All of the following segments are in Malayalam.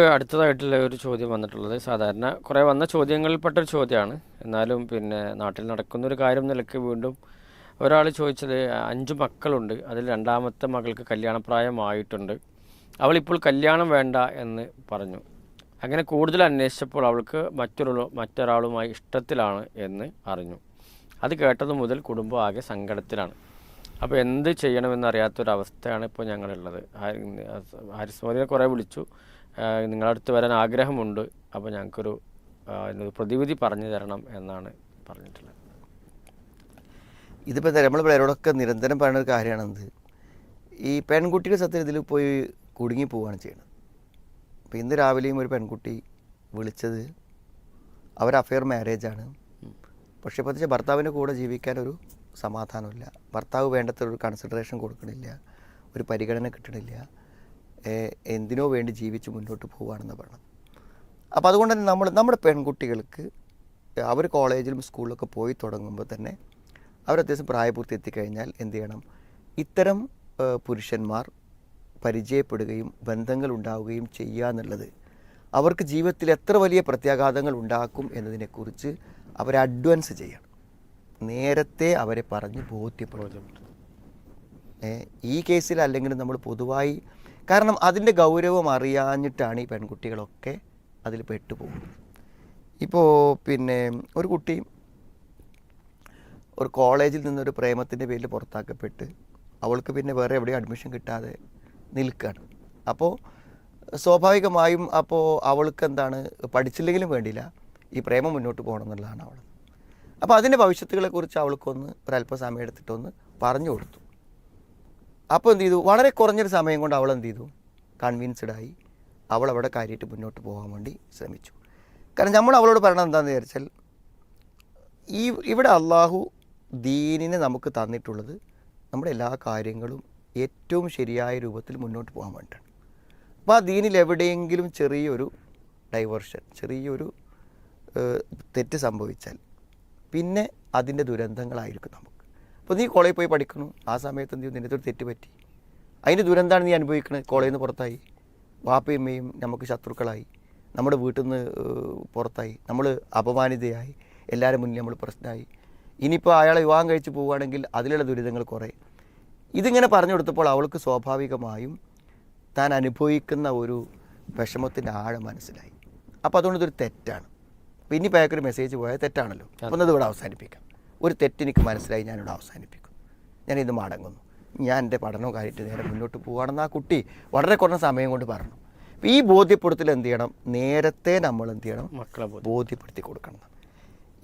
അടുത്തതായിട്ടുള്ള ഒരു ചോദ്യം വന്നിട്ടുള്ളത് സാധാരണ കുറേ വന്ന ചോദ്യങ്ങളിൽപ്പെട്ട ഒരു ചോദ്യമാണ്. എന്നാലും പിന്നെ നാട്ടിൽ നടക്കുന്ന ഒരു കാര്യം നിലയ്ക്ക് വീണ്ടും ഒരാൾ ചോദിച്ചത് അഞ്ച് മക്കളുണ്ട് അതിൽ രണ്ടാമത്തെ മകൾക്ക് കല്യാണപ്രായമായിട്ടുണ്ട്. അവളിപ്പോൾ കല്യാണം വേണ്ട എന്ന് പറഞ്ഞു. അങ്ങനെ കൂടുതൽ അന്വേഷിച്ചപ്പോൾ അവൾക്ക് മറ്റൊരു മറ്റൊരാളുമായി ഇഷ്ടത്തിലാണ് എന്ന് അറിഞ്ഞു. അത് കേട്ടത് മുതൽ കുടുംബം ആകെ സങ്കടത്തിലാണ്. അപ്പോൾ എന്ത് ചെയ്യണമെന്നറിയാത്തൊരവസ്ഥയാണ് ഇപ്പോൾ ഞങ്ങളുള്ളത്. ഹാരിസ് മോദിനെ കുറേ വിളിച്ചു. ആ, നിങ്ങളുടെ അടുത്ത് വരാൻ ആഗ്രഹമുണ്ട്. അപ്പോൾ ഞങ്ങൾക്കൊരു പ്രതിവിധി പറഞ്ഞു തരണം എന്നാണ് പറഞ്ഞിട്ടുള്ളത്. ഇതിപ്പോൾ നമ്മൾ പിള്ളേരോടൊക്കെ നിരന്തരം പറയുന്ന ഒരു കാര്യമാണെന്ത്? ഈ പെൺകുട്ടിയുടെ സത്യം ഇതിൽ പോയി കുടുങ്ങി പോവുകയാണ് ചെയ്യുന്നത്. അപ്പോൾ ഇന്ന് രാവിലെയും ഒരു പെൺകുട്ടി വിളിച്ചത് അവർ അഫെയർ മാരേജാണ് പക്ഷേ ഇപ്പോൾ വെച്ചാൽ ഭർത്താവിന്റെ കൂടെ ജീവിക്കാൻ ഒരു സമാധാനമില്ല. ഭർത്താവ് വേണ്ടത്ര ഒരു കൺസിഡറേഷൻ കൊടുക്കണില്ല. ഒരു പരിഗണന കിട്ടണില്ല. എന്തിനോ വേണ്ടി ജീവിച്ച് മുന്നോട്ട് പോവുകയാണെന്ന് പറയണം അപ്പോൾ അതുകൊണ്ട് തന്നെ നമ്മൾ നമ്മുടെ പെൺകുട്ടികൾക്ക് അവർ കോളേജിലും സ്കൂളിലൊക്കെ പോയി തുടങ്ങുമ്പോൾ തന്നെ അവർ അത്യാവശ്യം പ്രായപൂർത്തി എത്തിക്കഴിഞ്ഞാൽ എന്ത് ചെയ്യണം? ഇത്തരം പുരുഷന്മാർ പരിചയപ്പെടുകയും ബന്ധങ്ങൾ ഉണ്ടാവുകയും ചെയ്യുക എന്നുള്ളത് അവർക്ക് ജീവിതത്തിൽ എത്ര വലിയ പ്രത്യാഘാതങ്ങൾ ഉണ്ടാക്കും എന്നതിനെക്കുറിച്ച് അവരെ അഡ്വാൻസ് ചെയ്യണം. നേരത്തെ അവരെ പറഞ്ഞ് ബോധ്യപ്പെടും ഏ, ഈ കേസിൽ അല്ലെങ്കിൽ നമ്മൾ പൊതുവായി കാരണം അതിന്റെ ഗൗരവം അറിയാഞ്ഞിട്ടാണ് ഈ പെൺകുട്ടികളൊക്കെ അതിൽ പെട്ടുപോകുന്നത്. ഇപ്പോൾ പിന്നെ ഒരു കുട്ടി ഒരു കോളേജിൽ നിന്നൊരു പ്രേമത്തിന്റെ പേരിൽ പുറത്താക്കപ്പെട്ട് അവൾക്ക് പിന്നെ വേറെ എവിടെയും അഡ്മിഷൻ കിട്ടാതെ നിൽക്കുകയാണ്. അപ്പോൾ സ്വാഭാവികമായും അപ്പോൾ അവൾക്ക് എന്താണ് പഠിച്ചില്ലെങ്കിലും വേണ്ടിയില്ല ഈ പ്രേമം മുന്നോട്ട് പോകണം എന്നുള്ളതാണ് അവൾ. അപ്പോൾ അതിന്റെ ഭവിഷ്യത്തുകളെക്കുറിച്ച് അവൾക്കൊന്ന് ഒരല്പസമയം എടുത്തിട്ടൊന്ന് പറഞ്ഞു കൊടുത്തു. അപ്പോൾ എന്ത് ചെയ്തു? വളരെ കുറഞ്ഞൊരു സമയം കൊണ്ട് അവൾ എന്ത് ചെയ്തു? കൺവിൻസ്ഡ് ആയി. അവൾ അവിടെ കാര്യമായിട്ട് മുന്നോട്ട് പോകാൻ വേണ്ടി ശ്രമിച്ചു. കാരണം നമ്മൾ അവളോട് പറയണത് എന്താണെന്ന് വിചാരിച്ചാൽ ഈ ഇവിടെ അള്ളാഹു ദീനിനെ നമുക്ക് തന്നിട്ടുള്ളത് നമ്മുടെ എല്ലാ കാര്യങ്ങളും ഏറ്റവും ശരിയായ രൂപത്തിൽ മുന്നോട്ട് പോകാൻ വേണ്ടിയിട്ടാണ്. അപ്പോൾ ആ ദീനിൽ എവിടെയെങ്കിലും ചെറിയൊരു ഡൈവേർഷൻ ചെറിയൊരു തെറ്റ് സംഭവിച്ചാൽ പിന്നെ അതിന്റെ ദുരന്തങ്ങളായിരിക്കും നമുക്ക്. അപ്പോൾ നീ കോളേജിൽ പോയി പഠിക്കണു. ആ സമയത്ത് എന്ത് നിനക്ക് ഒരു തെറ്റ് പറ്റി. അതിന്റെ ദുരന്തമാണ് നീ അനുഭവിക്കുന്നത് കോളേജിൽ നിന്ന് പുറത്തായി. വാപ്പയും അമ്മയും നമുക്ക് ശത്രുക്കളായി. നമ്മുടെ വീട്ടിൽ നിന്ന് പുറത്തായി. നമ്മൾ അപമാനിതയായി. എല്ലാവരും മുന്നിൽ നമ്മൾ പ്രശ്നമായി. ഇനിയിപ്പോൾ അയാളെ വിവാഹം കഴിച്ച് പോവുകയാണെങ്കിൽ അതിലുള്ള ദുരിതങ്ങൾ കുറേ. ഇതിങ്ങനെ പറഞ്ഞു കൊടുത്തപ്പോൾ അവൾക്ക് സ്വാഭാവികമായും താൻ അനുഭവിക്കുന്ന ഒരു വിഷമത്തിന്റെ ആഴം മനസ്സിലായി. അപ്പോൾ അതുകൊണ്ട് ഇതൊരു തെറ്റാണ്. അപ്പോൾ ഇനി പേക്കൊരു മെസ്സേജ് പോയാൽ തെറ്റാണല്ലോ. അപ്പോൾ അത് ഇവിടെ അവസാനിപ്പിക്കാം. ഒരു തെറ്റെനിക്ക് മനസ്സിലായി ഞാനിവിടെ അവസാനിപ്പിക്കും. ഞാനിത് മടങ്ങുന്നു. ഞാൻ എന്റെ പഠനവും കാര്യമായിട്ട് നേരെ മുന്നോട്ട് പോവുകയാണെന്ന് ആ കുട്ടി വളരെ കുറഞ്ഞ സമയം കൊണ്ട് പറഞ്ഞു. അപ്പോൾ ഈ ബോധ്യപ്പെടുത്തൽ എന്ത് ചെയ്യണം? നേരത്തെ നമ്മൾ എന്ത് ചെയ്യണം? മക്കളെ ബോധ്യപ്പെടുത്തി കൊടുക്കണം.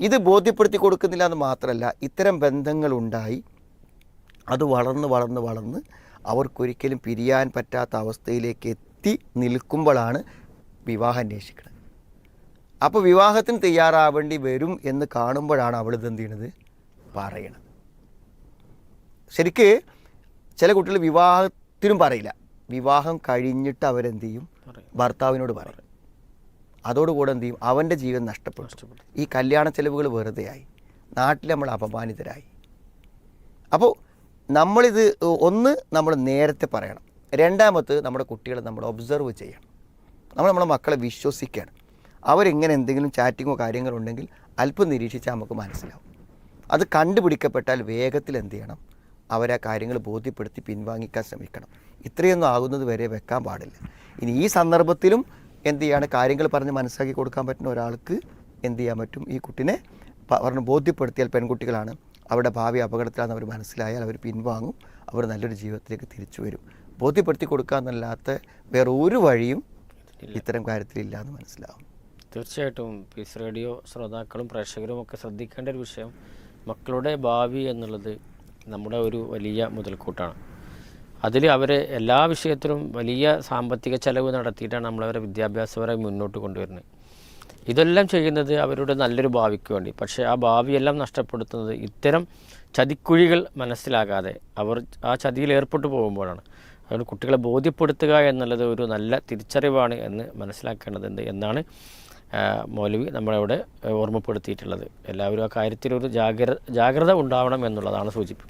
ഇത് ബോധ്യപ്പെടുത്തി കൊടുക്കുന്നില്ല എന്ന് മാത്രമല്ല ഇത്തരം ബന്ധങ്ങളുണ്ടായി അത് വളർന്ന് വളർന്ന് വളർന്ന് അവർക്കൊരിക്കലും പിരിയാൻ പറ്റാത്ത അവസ്ഥയിലേക്ക് എത്തി നിൽക്കുമ്പോഴാണ് വിവാഹം അന്വേഷിക്കുന്നത് അപ്പോൾ വിവാഹത്തിന് തയ്യാറാവേണ്ടി വരും എന്ന് കാണുമ്പോഴാണ് അവൾ ഇത് എന്ത് ചെയ്യണത്? പറയണത്. ശരിക്ക് ചില കുട്ടികൾ വിവാഹത്തിനും പറയില്ല. വിവാഹം കഴിഞ്ഞിട്ട് അവരെന്ത് ചെയ്യും? ഭർത്താവിനോട് പറയും. അതോടുകൂടെ എന്ത് ചെയ്യും? അവന്റെ ജീവൻ നഷ്ടപ്പെട്ടു. ഈ കല്യാണ ചെലവുകൾ വെറുതെയായി നാട്ടിൽ നമ്മൾ അപമാനിതരായി. അപ്പോൾ നമ്മളിത് ഒന്ന് നമ്മൾ നേരത്തെ പറയണം. രണ്ടാമത് നമ്മുടെ കുട്ടികളെ നമ്മൾ ഒബ്സർവ് ചെയ്യണം. നമ്മൾ നമ്മുടെ മക്കളെ വിശ്വസിക്കണം. അവരിങ്ങനെ എന്തെങ്കിലും ചാറ്റിങ്ങോ കാര്യങ്ങളോ ഉണ്ടെങ്കിൽ അല്പം നിരീക്ഷിച്ചാൽ നമുക്ക് മനസ്സിലാവും. അത് കണ്ടുപിടിക്കപ്പെട്ടാൽ വേഗത്തിൽ എന്ത് ചെയ്യണം? അവരെ കാര്യങ്ങൾ ബോധ്യപ്പെടുത്തി പിൻവാങ്ങിക്കാൻ ശ്രമിക്കണം. ഇത്രയൊന്നും ആകുന്നത് വരെ വെക്കാൻ പാടില്ല. ഇനി ഈ സന്ദർഭത്തിലും എന്ത് ചെയ്യാണ്? കാര്യങ്ങൾ പറഞ്ഞ് മനസ്സിലാക്കി കൊടുക്കാൻ പറ്റുന്ന ഒരാൾക്ക് എന്ത് ചെയ്യാൻ പറ്റും? ഈ കുട്ടിനെ പറഞ്ഞ് ബോധ്യപ്പെടുത്തിയാൽ പെൺകുട്ടികളാണ്. അവരുടെ ഭാവി അപകടത്തിലാണെന്ന് അവർ മനസ്സിലായാൽ അവർ പിൻവാങ്ങും. അവർ നല്ലൊരു ജീവിതത്തിലേക്ക് തിരിച്ചു വരും. ബോധ്യപ്പെടുത്തി കൊടുക്കുക എന്നല്ലാത്ത വേറെ ഒരു വഴിയും ഇത്തരം കാര്യത്തിലില്ല എന്ന് മനസ്സിലാവും. തീർച്ചയായിട്ടും പീസ് റേഡിയോ ശ്രോതാക്കളും പ്രേക്ഷകരും ഒക്കെ ശ്രദ്ധിക്കേണ്ട ഒരു വിഷയം മക്കളുടെ ഭാവി എന്നുള്ളത് നമ്മുടെ ഒരു വലിയ മുതൽക്കൂട്ടാണ്. അതിൽ അവരെ എല്ലാ വിഷയത്തിലും വലിയ സാമ്പത്തിക ചെലവ് നടത്തിയിട്ടാണ് നമ്മളവരെ വിദ്യാഭ്യാസപരമായി മുന്നോട്ട് കൊണ്ടുവരുന്നത്. ഇതെല്ലാം ചെയ്യുന്നത് അവരുടെ നല്ലൊരു ഭാവിക്ക് വേണ്ടി. പക്ഷേ ആ ഭാവിയെല്ലാം നഷ്ടപ്പെടുത്തുന്നത് ഇത്തരം ചതിക്കുഴികൾ മനസ്സിലാകാതെ അവർ ആ ചതിയിൽ ഏർപ്പെട്ടു പോകുമ്പോഴാണ്. അതുകൊണ്ട് കുട്ടികളെ ബോധ്യപ്പെടുത്തുക എന്നുള്ളത് ഒരു നല്ല തിരിച്ചറിവാണ് എന്ന് മനസ്സിലാക്കേണ്ടതുണ്ട് എന്നാണ് മൗലവി നമ്മളവിടെ ഓർമ്മപ്പെടുത്തിയിട്ടുള്ളത്. എല്ലാവരും ആ കാര്യത്തിലൊരു ജാഗ്ര ജാഗ്രത ഉണ്ടാവണം എന്നുള്ളതാണ് സൂചിപ്പിക്കുന്നത്.